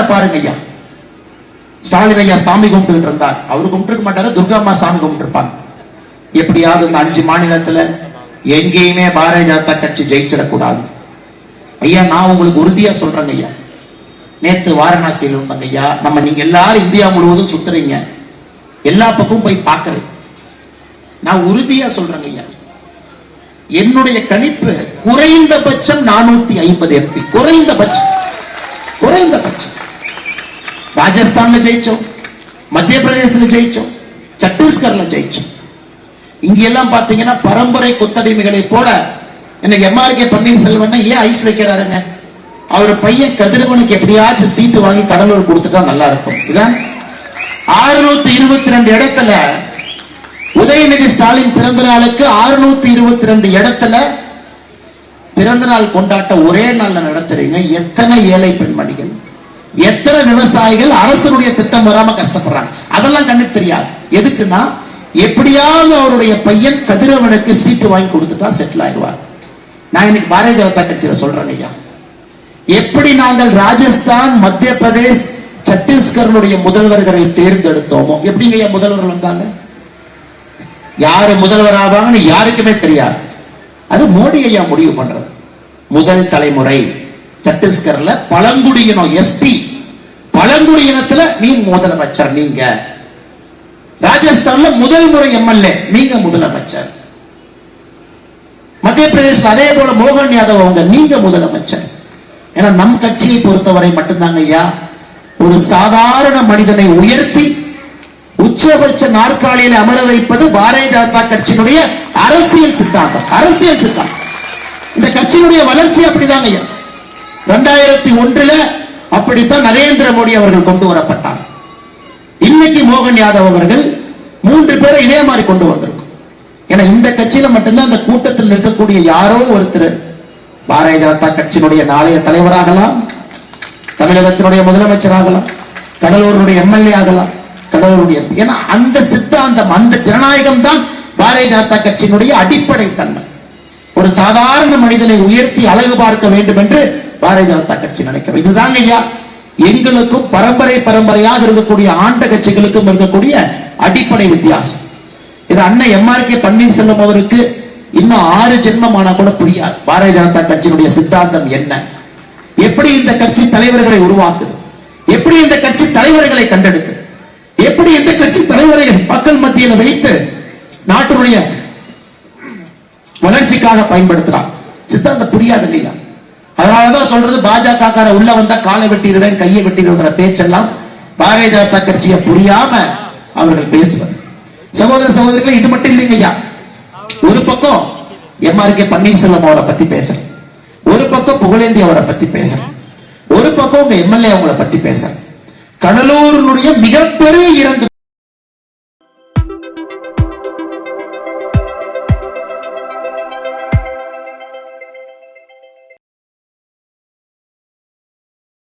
வரலாறு பாருங்க ஐயா. ஸ்டாலின் ஐயா சாமி கும்பிட்டு இருந்தார். அவர் கும்பிட்டுருக்க மாட்டாரு துர்கா அம்மா சாமி கும்பிட்டுருப்பாங்க. எப்படியாவது இந்த அஞ்சு மாநிலத்துல எங்கேயுமே பாரதிய ஜனதா கட்சி ஜெயிச்சிடக்கூடாது. ஐயா நான் உங்களுக்கு உறுதியா சொல்றேங்க ஐயா. நேத்து வாரணாசியில் இருந்தாங்க ஐயா. நம்ம நீங்க எல்லாரும் இந்தியா முழுவதும் சுத்துறீங்க. எல்லா பக்கமும் போய் பார்க்கறேன். நான் உறுதியா சொல்றேங்க ஐயா. என்னுடைய கணிப்பு குறைந்தபட்சம் நானூத்தி ஐம்பது எம்பி குறைந்தபட்சம். குறைந்தபட்சம். ராஜஸ்தான்ல ஜெயிச்சோம் மத்திய பிரதேசல ஜெயிச்சோம் சத்தீஸ்கர்ல ஜெயிச்சோம் இங்கெல்லாம் பார்த்தீங்கன்னா பரம்பரை கொத்தடிமைகளை போல இன்னைக்கு எம்ஆர்கே பன்னீர்செல்வன் ஏன் ஐஸ் வைக்கிறாருங்க அவர் பையன் கதிரவனுக்கு எப்படியாச்சும் சீட்டு வாங்கி கடலூர் கொடுத்துட்டா நல்லா இருக்கும் இதான் ஆறுநூத்தி இருபத்தி ரெண்டு இடத்துல உதயநிதி ஸ்டாலின் பிறந்த நாளுக்கு ஆறுநூத்தி இருபத்தி ரெண்டு இடத்துல பிறந்த நாள் கொண்டாட்ட ஒரே நாள்ல நடத்துறீங்க எத்தனை ஏழை பெண்மணிகள் எத்தனை விவசாயிகள் அரசனுடைய திட்டம் வராம கஷ்டப்படுறாங்க? அதெல்லாம் கண்ணுக்கு தெரியாது. எதுக்குன்னா எப்படியாவது அவருடைய பையன் கதிரவனுக்கு சீட்டு வாங்கி கொடுத்துட்டா செட்டில் ஆயிடுவார். நான் இன்னைக்கு பாரதிய ஜனதா கட்சியில சொல்றேன் ஐயா. எப்படி நாங்கள் ராஜஸ்தான் மத்திய பிரதேஷ் சத்தீஸ்கருடைய முதல்வர்களை தேர்ந்தெடுத்தோமோ? எப்படிங்க ஐயா முதல்வர்கள் வந்தாங்க? யாரு முதல்வர் ஆவாங்கன்னு யாருக்குமே தெரியாது. அது மோடி ஐயா முடிவு பண்றது. முதல் தலைமுறை. சத்தீஸ்கர்ல பழங்குடியினம் எஸ்பி. பழங்குடியினத்துல நீ முதலமைச்சர் நீங்க. ராஜஸ்தான்ல முதல் முறை எம்எல்ஏ நீங்க முதலமைச்சர். மத்திய பிரதேசம் அதே போல மோகன் யாதவ் அவங்க நீங்க முதலமைச்சர். ஏன்னா நம் கட்சியை பொறுத்தவரை மட்டும்தாங்க ஐயா ஒரு சாதாரண மனிதனை உயர்த்தி உச்சபட்ச நாற்காலியில் அமர வைப்பது பாரதிய ஜனதா கட்சியினுடைய அரசியல் சித்தாந்தம் அரசியல் சித்தாந்தம். இந்த கட்சியினுடைய வளர்ச்சி அப்படிதாங்க ஐயா. ரெண்டாயிரத்தி ஒன்றுல அப்படித்தான் நரேந்திர மோடி அவர்கள் கொண்டு வரப்பட்டார். இன்னைக்கு மோகன் யாதவ் அவர்கள் மூன்று பேரை இதே மாதிரி கொண்டு வந்திருக்கும். ஏன்னா இந்த கட்சியில மட்டும்தான் அந்த கூட்டத்தில் இருக்கக்கூடிய யாரோ ஒருத்தர். பாரதிய ஜனதா கட்சியினுடைய நாளைய தலைவராகலாம் தமிழகத்தினுடைய முதலமைச்சராகலாம் கடலூருடைய எம்எல்ஏ ஆகலாம் கடலூருடைய ஏன்னா அந்த சித்தாந்தம் அந்த ஜனநாயகம் தான் பாரதிய ஜனதா கட்சியினுடைய அடிப்படை தன்மை ஒரு சாதாரண மனிதனை உயர்த்தி அழகு பார்க்க வேண்டும் என்று பாரதிய ஜனதா கட்சி நினைக்கிறோம். இதுதாங்க ஐயா. எங்களுக்கும் பரம்பரை பரம்பரையாக இருக்கக்கூடிய ஆண்ட கட்சிகளுக்கும் இருக்கக்கூடிய அடிப்படை வித்தியாசம். இது அண்ணன் எம்ஆர் கே பன்னீர்செல்வம் அவருக்கு இன்னும் ஆறு ஜென்மமானா கூட புரியாது. பாரதிய ஜனதா கட்சியினுடைய சித்தாந்தம் என்ன? எப்படி இந்த கட்சி தலைவர்களை உருவாக்குது? எப்படி இந்த கட்சி தலைவர்களை கண்டெடுக்குது? எப்படி இந்த கட்சி தலைவரை மக்கள் மத்தியில வைத்து நாட்டினுடைய வளர்ச்சிக்காக பயன்படுத்துறான் சித்தாந்தம் புரியாதுங்க ஐயா. சொல்றது பாஜக உள்ள வந்தா காலை வெட்டிடுவேன் கையை வெட்டிடுவேங்கிற பேச்செல்லாம் பாரதிய ஜனதா கட்சியை புரியாம அவர்கள் பேசுவது சகோதர சகோதரிகளை இது மட்டும் இல்லைங்கய்யா ஒரு பக்கம் எம்ஆர்கே பன்னீர்செல்வம் அவரை பத்தி பேசுறேன். ஒரு பக்கம் புகழேந்தி அவரை பத்தி பேசுறேன். ஒரு பக்கம் உங்க எம்எல்ஏ அவங்கள பத்தி பேசுறேன். கடலூரினுடைய மிகப்பெரிய இரண்டு